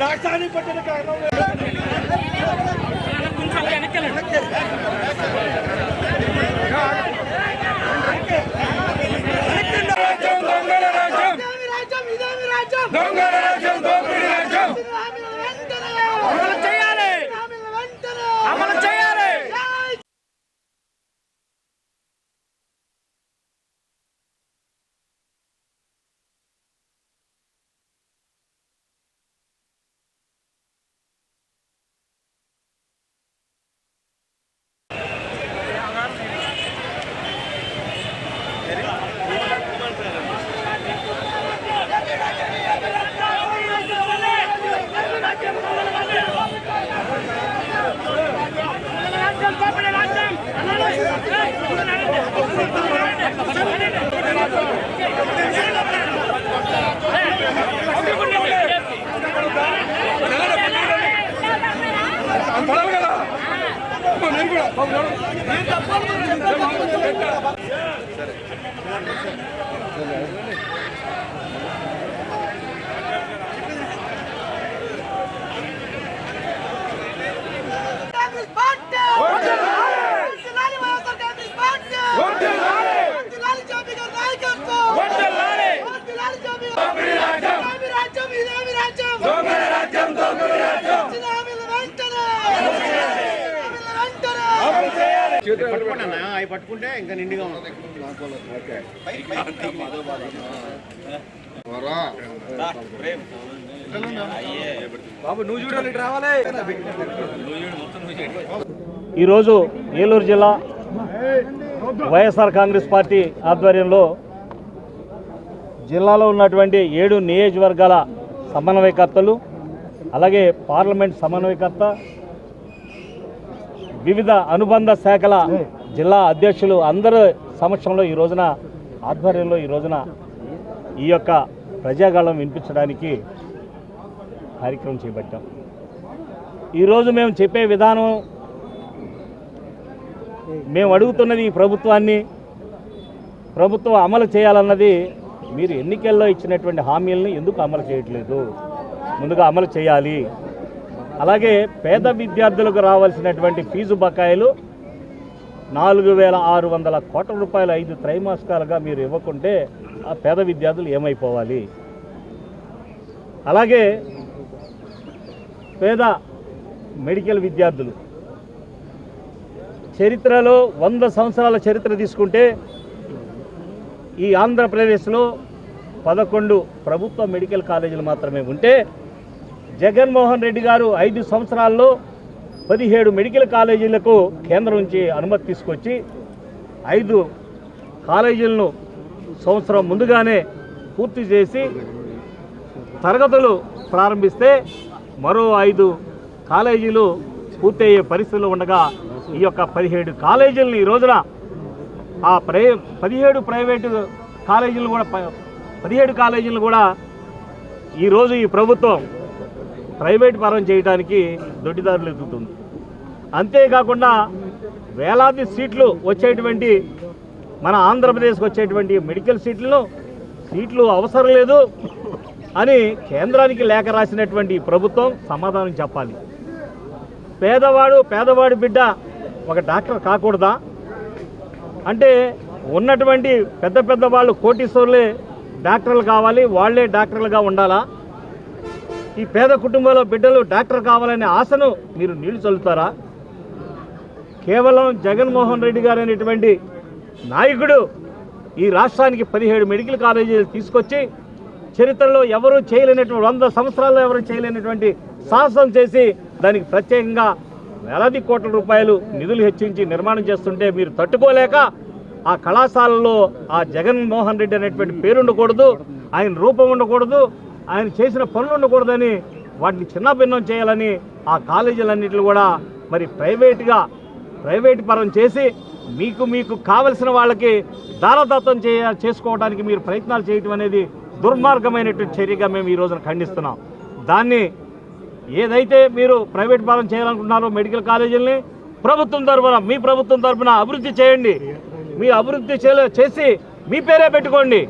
داسياني پٽڻ ڪارڻو آهي ڊونگا راڄم، ڊونگا راڄم، ڊونگا راڄم، ڊونگا راڄم பரவாயில்ல కదా అమ్మ, నేను కూడా బాబు, నడు. కాంగ్రెస్ పార్టీ వందనాలి వైఎస్ఆర్ కాంగ్రెస్ పార్టీ వందనాలి. వందనాలి జోబి గారి నాయకత్వం వందనాలి. వందనాలి జోబి గారి దోపిడీ రాజ్యం ఇదేమి రాజ్యం ఇదేమి రాజ్యం దొంగల రాజ్యం దోపిడీ రాజ్యం ఇచ్చిన హామీల వెంటనే హామీల వెంటనే అమలు చేయాలి పట్టుకున్నా అవి పట్టుకుంటే ఇంకా నిండుగా ఉంటుంది బాబు నువ్వు చూడాలి ఇటు రావాలి. ఈరోజు ఏలూరు జిల్లా వైఎస్ఆర్ కాంగ్రెస్ పార్టీ ఆధ్వర్యంలో జిల్లాలో ఉన్నటువంటి ఏడు నియోజకవర్గాల సమన్వయకర్తలు అలాగే పార్లమెంట్ సమన్వయకర్త వివిధ అనుబంధ శాఖల జిల్లా అధ్యక్షులు అందరి సమక్షంలో ఈ రోజున ఆధ్వర్యంలో ఈ రోజున ఈ యొక్క ప్రజాగాళం వినిపించడానికి కార్యక్రమం చేపట్టాం. ఈరోజు మేము చెప్పే విధానం మేము అడుగుతున్నది ఈ ప్రభుత్వాన్ని ప్రభుత్వం అమలు చేయాలన్నది మీరు ఎన్నికల్లో ఇచ్చినటువంటి హామీలను ఎందుకు అమలు చేయట్లేదు? ముందుగా అమలు చేయాలి. అలాగే పేద విద్యార్థులకు రావాల్సినటువంటి ఫీజు బకాయిలు నాలుగు వేల ఆరు వందల కోట్ల రూపాయలు ఐదు త్రైమాసికాలుగా మీరు ఇవ్వకుంటే ఆ పేద విద్యార్థులు ఏమైపోవాలి? అలాగే పేద మెడికల్ విద్యార్థులు చరిత్రలో వంద సంవత్సరాల చరిత్ర తీసుకుంటే ఈ ఆంధ్రప్రదేశ్లో పదకొండు ప్రభుత్వ మెడికల్ కాలేజీలు మాత్రమే ఉంటే జగన్మోహన్ రెడ్డి గారు ఐదు సంవత్సరాల్లో పదిహేడు మెడికల్ కాలేజీలకు కేంద్రం నుంచి అనుమతి తీసుకొచ్చి ఐదు కాలేజీలను సంవత్సరం ముందుగానే పూర్తి చేసి తరగతులు ప్రారంభిస్తే మరో ఐదు కాలేజీలు పూర్తయ్యే పరిస్థితులు ఉండగా ఈ యొక్క పదిహేడు కాలేజీలను ఈ రోజున ఆ ప్రై పదిహేడు ప్రైవేటు కాలేజీలు కూడా పదిహేడు కాలేజీలు కూడా ఈరోజు ఈ ప్రభుత్వం ప్రైవేట్ పరం చేయడానికి దొడ్డిదారులు ఎదుగుతుంది. అంతేకాకుండా వేలాది సీట్లు వచ్చేటువంటి మన ఆంధ్రప్రదేశ్కి వచ్చేటువంటి మెడికల్ సీట్లను సీట్లు అవసరం లేదు అని కేంద్రానికి లేఖ రాసినటువంటి ప్రభుత్వం సమాధానం చెప్పాలి. పేదవాడు పేదవాడి బిడ్డ ఒక డాక్టర్ కాకూడదా? అంటే ఉన్నటువంటి పెద్ద పెద్ద వాళ్ళు కోటీశ్వరులే డాక్టర్లు కావాలి వాళ్ళే డాక్టర్లుగా ఉండాలా? ఈ పేద కుటుంబంలో బిడ్డలు డాక్టర్ కావాలనే ఆశను మీరు నీళ్ళు చల్లుతారా? కేవలం జగన్మోహన్ రెడ్డి గారు అనేటువంటి నాయకుడు ఈ రాష్ట్రానికి పదిహేడు మెడికల్ కాలేజీలు తీసుకొచ్చి చరిత్రలో ఎవరూ చేయలేనటువంటి వంద సంవత్సరాల్లో ఎవరు చేయలేనటువంటి సాహసం చేసి దానికి ప్రత్యేకంగా వేలాది కోట్ల రూపాయలు నిధులు హెచ్చించి నిర్మాణం చేస్తుంటే మీరు తట్టుకోలేక ఆ కళాశాలలో ఆ జగన్మోహన్ రెడ్డి అనేటువంటి పేరు ఉండకూడదు ఆయన రూపం ఉండకూడదు ఆయన చేసిన పనులు ఉండకూడదని వాటిని చిన్నభిన్నం చేయాలని ఆ కాలేజీలన్నింటిని కూడా మరి ప్రైవేట్గా ప్రైవేట్ పరం చేసి మీకు మీకు కావలసిన వాళ్ళకి దారదత్తం చేయ చేసుకోవడానికి మీరు ప్రయత్నాలు చేయటం అనేది దుర్మార్గమైనటువంటి చర్యగా మేము ఈ రోజున ఖండిస్తున్నాం. దాన్ని ఏదైతే మీరు ప్రైవేట్ పరం చేయాలనుకుంటున్నారో మెడికల్ కాలేజీలని ప్రభుత్వం తరఫున మీ ప్రభుత్వం తరఫున అభివృద్ధి చేయండి. మీ అభివృద్ధి చేయలే- చేసి మీ పేరే పెట్టుకోండి.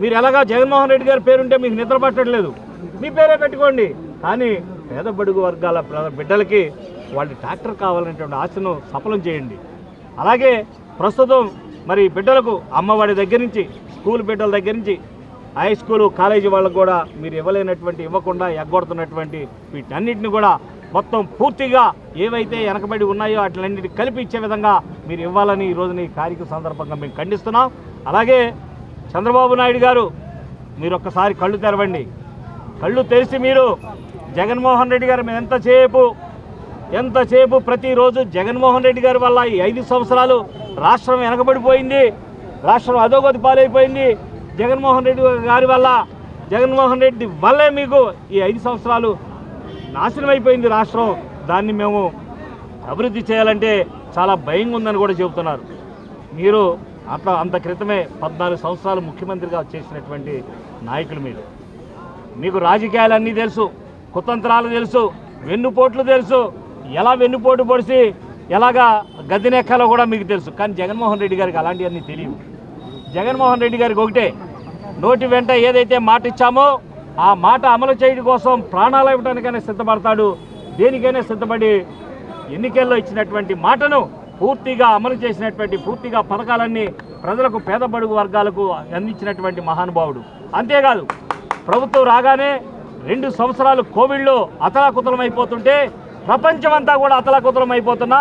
మీరు ఎలాగా జగన్మోహన్ రెడ్డి గారి పేరుంటే మీకు నిద్ర పట్టట్లేదు మీ పేరే పెట్టుకోండి. కానీ పేద బడుగు వర్గాల బిడ్డలకి వాళ్ళ ట్రాక్టర్ కావాలనేటువంటి ఆశను సఫలం చేయండి. అలాగే ప్రస్తుతం మరి బిడ్డలకు అమ్మవాడి దగ్గర నుంచి స్కూల్ బిడ్డల దగ్గర నుంచి హై స్కూలు కాలేజీ వాళ్ళకు కూడా మీరు ఇవ్వలేనటువంటి ఇవ్వకుండా ఎగ్గొడుతున్నటువంటి వీటన్నిటిని కూడా మొత్తం పూర్తిగా ఏవైతే వెనకబడి ఉన్నాయో వాటిలన్నిటి కలిపి ఇచ్చే విధంగా మీరు ఇవ్వాలని ఈ రోజున ఈ కార్యక్రమ సందర్భంగా మేము ఖండిస్తున్నాం. అలాగే చంద్రబాబు నాయుడు గారు మీరు ఒక్కసారి కళ్ళు తెరవండి. కళ్ళు తెరిచి మీరు జగన్మోహన్ రెడ్డి గారు మేము ఎంతసేపు ఎంతసేపు ప్రతిరోజు జగన్మోహన్ రెడ్డి గారి వల్ల ఈ ఐదు సంవత్సరాలు రాష్ట్రం వెనకబడిపోయింది రాష్ట్రం అధోగతి పాలైపోయింది జగన్మోహన్ రెడ్డి గారి వల్ల జగన్మోహన్ రెడ్డి వల్లే మీకు ఈ ఐదు సంవత్సరాలు నాశనం అయిపోయింది రాష్ట్రం. దాన్ని మేము అభివృద్ధి చేయాలంటే చాలా భయంగా ఉందని కూడా చెబుతున్నారు. మీరు అట్లా అంత క్రితమే పద్నాలుగు సంవత్సరాలు ముఖ్యమంత్రిగా చేసినటువంటి నాయకులు మీరు. మీకు రాజకీయాలన్నీ తెలుసు కుతంత్రాలు తెలుసు వెన్నుపోట్లు తెలుసు ఎలా వెన్నుపోటు పొడిచి ఎలాగా గద్దెనెక్కాలో కూడా మీకు తెలుసు. కానీ జగన్మోహన్ రెడ్డి గారికి అలాంటివన్నీ తెలియవు. జగన్మోహన్ రెడ్డి గారికి ఒకటే నోటి వెంట ఏదైతే మాట ఇచ్చామో ఆ మాట అమలు చేయడం కోసం ప్రాణాలు ఇవ్వడానికైనా సిద్ధపడతాడు. దేనికైనా సిద్ధపడి ఎన్నికల్లో ఇచ్చినటువంటి మాటను పూర్తిగా అమలు చేసినటువంటి పూర్తిగా పథకాలన్నీ ప్రజలకు పేద బడుగు వర్గాలకు అందించినటువంటి మహానుభావుడు. అంతేకాదు ప్రభుత్వం రాగానే రెండు సంవత్సరాలు కోవిడ్లో అతలాకుతలం అయిపోతుంటే ప్రపంచమంతా కూడా అతలాకుతలం అయిపోతున్నా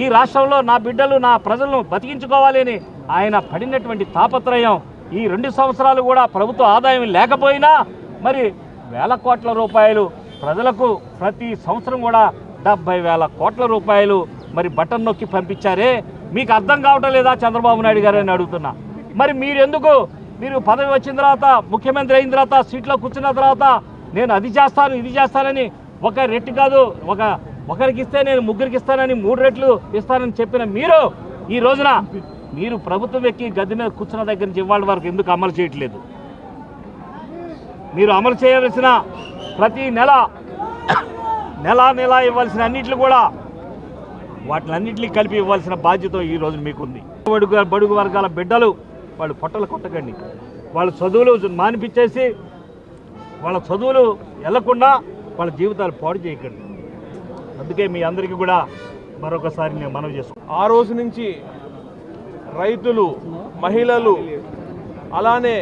ఈ రాష్ట్రంలో నా బిడ్డలు నా ప్రజలను బతికించుకోవాలని ఆయన పడినటువంటి తాపత్రయం ఈ రెండు సంవత్సరాలు కూడా ప్రభుత్వ ఆదాయం లేకపోయినా మరి వేల కోట్ల రూపాయలు ప్రజలకు ప్రతి సంవత్సరం కూడా డెబ్బై వేల కోట్ల రూపాయలు మరి బటన్ నొక్కి పంపించారే? మీకు అర్థం కావటం లేదా చంద్రబాబు నాయుడు గారు అని అడుగుతున్నా. మరి మీరు ఎందుకు మీరు పదవి వచ్చిన తర్వాత ముఖ్యమంత్రి అయిన తర్వాత సీట్లో కూర్చున్న తర్వాత నేను అది చేస్తాను ఇది చేస్తానని ఒక రెట్టు కాదు ఒక ఒకరికి ఇస్తే నేను ముగ్గురికి ఇస్తానని మూడు రెట్లు ఇస్తానని చెప్పిన మీరు ఈ రోజున మీరు ప్రభుత్వం ఎక్కి గది మీద కూర్చున్న దగ్గర నుంచి ఇవాళ వరకు ఎందుకు అమలు చేయట్లేదు? మీరు అమలు చేయవలసిన ప్రతి నెల నెల నెల ఇవ్వాల్సిన అన్నిట్లు కూడా వాటిలన్నింటినీ కలిపి ఇవ్వాల్సిన బాధ్యత ఈ రోజు మీకుంది. బడుగు బడుగు వర్గాల బిడ్డలు వాళ్ళు పొట్టలు కొట్టకండి. వాళ్ళ చదువులు మానిపించేసి వాళ్ళ చదువులు వెళ్ళకుండా వాళ్ళ జీవితాలు పాడు చేయకండి. అందుకే మీ అందరికీ కూడా మరొకసారి నేను మనవి చేసుకుంటాను ఆ రోజు నుంచి రైతులు మహిళలు అలానే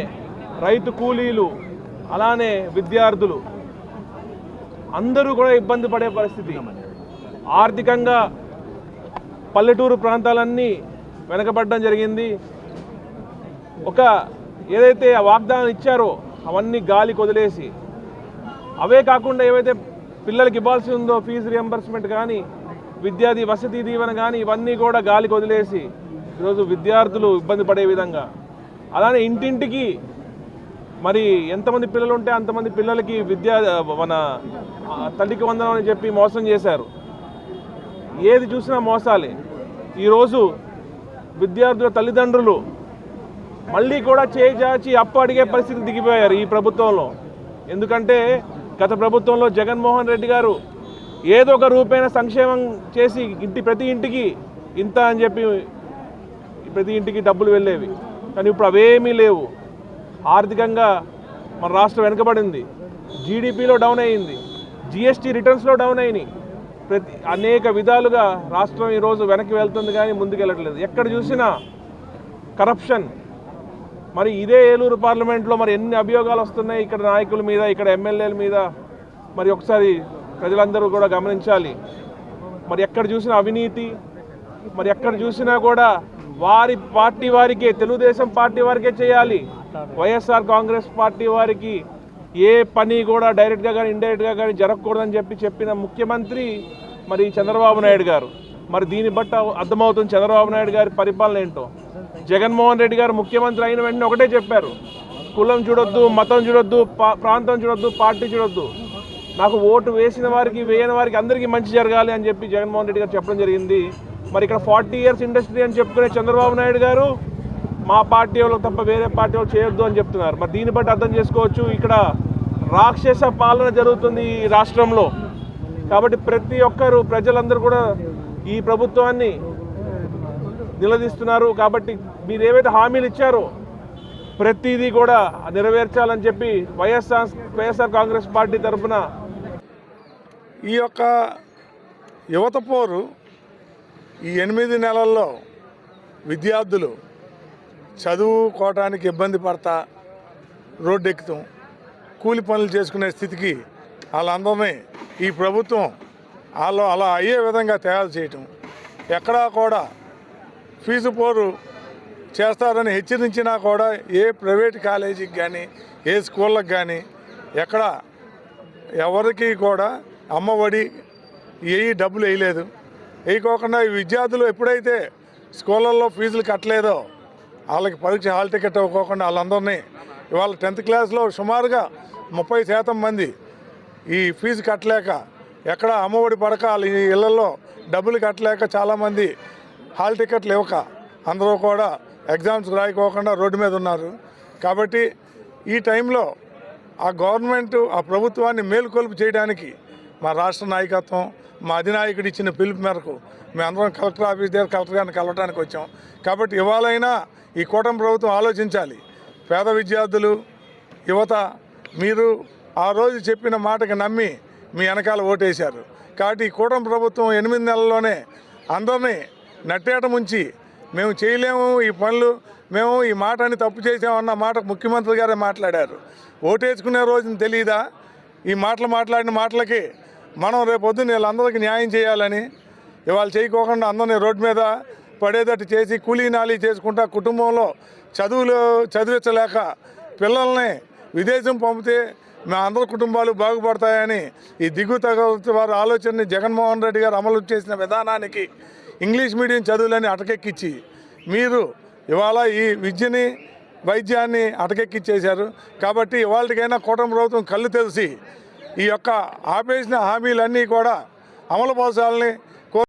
రైతు కూలీలు అలానే విద్యార్థులు అందరూ కూడా ఇబ్బంది పడే పరిస్థితి. ఆర్థికంగా పల్లెటూరు ప్రాంతాలన్నీ వెనకబడడం జరిగింది. ఒక ఏదైతే ఆ వాగ్దానం ఇచ్చారో అవన్నీ గాలి కొదిలేసి అవే కాకుండా ఏవైతే పిల్లలకి ఇవ్వాల్సి ఉందో ఫీజు రియంబర్స్మెంట్ కానీ విద్యాది వసతి దీవెన కానీ ఇవన్నీ కూడా గాలికి వదిలేసి ఈరోజు విద్యార్థులు ఇబ్బంది పడే విధంగా. అలానే ఇంటింటికి మరి ఎంతమంది పిల్లలు ఉంటే అంతమంది పిల్లలకి విద్యా మన తల్లికి వందనం అని చెప్పి మోసం చేశారు. ఏది చూసినా మోసాలే. ఈరోజు విద్యార్థుల తల్లిదండ్రులు మళ్ళీ కూడా చేజాచి అప్పు అడిగే పరిస్థితి దిగిపోయారు ఈ ప్రభుత్వంలో. ఎందుకంటే గత ప్రభుత్వంలో జగన్మోహన్ రెడ్డి గారు ఏదో ఒక రూపేణ సంక్షేమం చేసి ఇంటి ప్రతి ఇంటికి ఇంత అని చెప్పి ప్రతి ఇంటికి డబ్బులు వెళ్ళేవి. కానీ ఇప్పుడు అవేమీ లేవు. ఆర్థికంగా మన రాష్ట్రం వెనుకబడింది. జీడిపిలో డౌన్ అయింది. జిఎస్టీ రిటర్న్స్లో డౌన్ అయినాయి. ప్రతి అనేక విధాలుగా రాష్ట్రం ఈరోజు వెనక్కి వెళ్తుంది కానీ ముందుకు వెళ్ళట్లేదు ఎక్కడ చూసినా కరప్షన్ మరి ఇదే ఏలూరు పార్లమెంట్లో మరి ఎన్ని అభియోగాలు వస్తున్నాయి ఇక్కడ నాయకుల మీద ఇక్కడ ఎమ్మెల్యేల మీద? మరి ఒకసారి ప్రజలందరూ కూడా గమనించాలి. మరి ఎక్కడ చూసినా అవినీతి మరి ఎక్కడ చూసినా కూడా వారి పార్టీ వారికే తెలుగుదేశం పార్టీ వారికే చేయాలి. వైఎస్ఆర్ కాంగ్రెస్ పార్టీ వారికి ఏ పని కూడా డైరెక్ట్గా కానీ ఇండైరెక్ట్గా కానీ జరగకూడదని చెప్పి చెప్పిన ముఖ్యమంత్రి మరి చంద్రబాబు నాయుడు గారు. మరి దీన్ని బట్టి అర్థమవుతుంది చంద్రబాబు నాయుడు గారి పరిపాలన ఏంటో. జగన్మోహన్ రెడ్డి గారు ముఖ్యమంత్రి అయిన వెంటనే ఒకటే చెప్పారు. కులం చూడొద్దు మతం చూడొద్దు పా- ప్రాంతం చూడొద్దు పార్టీ చూడొద్దు. నాకు ఓటు వేసిన వారికి వేయని వారికి అందరికీ మంచి జరగాలి అని చెప్పి జగన్మోహన్ రెడ్డి గారు చెప్పడం జరిగింది. మరి ఇక్కడ ఫార్టీ ఇయర్స్ ఇండస్ట్రీ అని చెప్పుకునే చంద్రబాబు నాయుడు గారు మా పార్టీ వాళ్ళు తప్ప వేరే పార్టీ వాళ్ళు చేయొద్దు అని చెప్తున్నారు. మరి దీన్ని బట్టి అర్థం చేసుకోవచ్చు ఇక్కడ రాక్షస పాలన జరుగుతుంది ఈ రాష్ట్రంలో. కాబట్టి ప్రతి ఒక్కరు ప్రజలందరూ కూడా ఈ ప్రభుత్వాన్ని నిలదీస్తున్నారు. కాబట్టి మీరు ఏవైతే హామీలు ఇచ్చారో ప్రతిదీ కూడా నెరవేర్చాలని చెప్పి వైఎస్ఆర్ వైఎస్ఆర్ కాంగ్రెస్ పార్టీ తరఫున ఈ యొక్క యువత పోరు ఈ ఎనిమిది నెలల్లో విద్యార్థులు చదువుకోవటానికి ఇబ్బంది పడతా రోడ్డు ఎక్కుతాం కూలి పనులు చేసుకునే స్థితికి వాళ్ళందరినీ ఈ ప్రభుత్వం వాళ్ళు అలా అయ్యే విధంగా తయారు చేయటం. ఎక్కడా కూడా ఫీజు పోరు చేస్తారని హెచ్చరించినా కూడా ఏ ప్రైవేట్ కాలేజీకి కానీ ఏ స్కూళ్ళకి కానీ ఎక్కడ ఎవరికి కూడా అమ్మఒడి ఏ డబ్బులు వేయలేదు. వేయకోకుండా ఈ విద్యార్థులు ఎప్పుడైతే స్కూళ్ళల్లో ఫీజులు కట్టలేదో వాళ్ళకి పరీక్ష హాల్ టికెట్ ఇవ్వకోకుండా వాళ్ళందరినీ ఇవాళ టెన్త్ క్లాస్లో సుమారుగా ముప్పై శాతం మంది ఈ ఫీజు కట్టలేక ఎక్కడ అమ్మఒడి పడక వాళ్ళ ఇళ్ళలో డబ్బులు కట్టలేక చాలామంది హాల్ టికెట్లు ఇవ్వక అందరూ కూడా ఎగ్జామ్స్ రాయకోకుండా రోడ్డు మీద ఉన్నారు. కాబట్టి ఈ టైంలో ఆ గవర్నమెంట్ ఆ ప్రభుత్వాన్ని మేలుకొలుపు చేయడానికి మా రాష్ట్ర నాయకత్వం మా అధినాయకుడు ఇచ్చిన పిలుపు మేరకు మేమందరం కలెక్టర్ ఆఫీస్ దగ్గర కలెక్టర్ గారిని కలవడానికి వచ్చాం. కాబట్టి ఇవాళైనా ఈ కూటమి ప్రభుత్వం ఆలోచించాలి. పేద విద్యార్థులు యువత మీరు ఆ రోజు చెప్పిన మాటకి నమ్మి మీ వెనకాల ఓటేశారు. కాబట్టి ఈ కూటమి ప్రభుత్వం ఎనిమిది నెలల్లోనే అందరినీ నట్టేట ముంచి మేము చేయలేము ఈ పనులు మేము ఈ మాటని తప్పు చేసామన్న మాట ముఖ్యమంత్రి గారే మాట్లాడారు. ఓటేసుకునే రోజున తెలియదా ఈ మాటలు మాట్లాడిన మాటలకి మనం రేపొద్దున వీళ్ళందరికీ న్యాయం చేయాలని ఇవాళ చేయకోకుండా అందరినీ రోడ్డు మీద పడేటట్టు చేసి కూలీనాలి చేసుకుంటా కుటుంబంలో చదువులు చదివించలేక పిల్లల్ని విదేశం పంపితే మా అందరి కుటుంబాలు బాగుపడతాయని ఈ దిగు తగ్గ వారి ఆలోచనని జగన్మోహన్ రెడ్డి గారు అమలు చేసిన విధానానికి ఇంగ్లీష్ మీడియం చదువులని అటకెక్కించి మీరు ఇవాళ ఈ విద్యని వైద్యాన్ని అటకెక్కిచ్చేశారు. కాబట్టి ఇవాళకైనా కూటమి ప్రభుత్వం కళ్ళు తెలిసి ఈ యొక్క ఆపేసిన హామీలన్నీ కూడా అమలు పరచాలని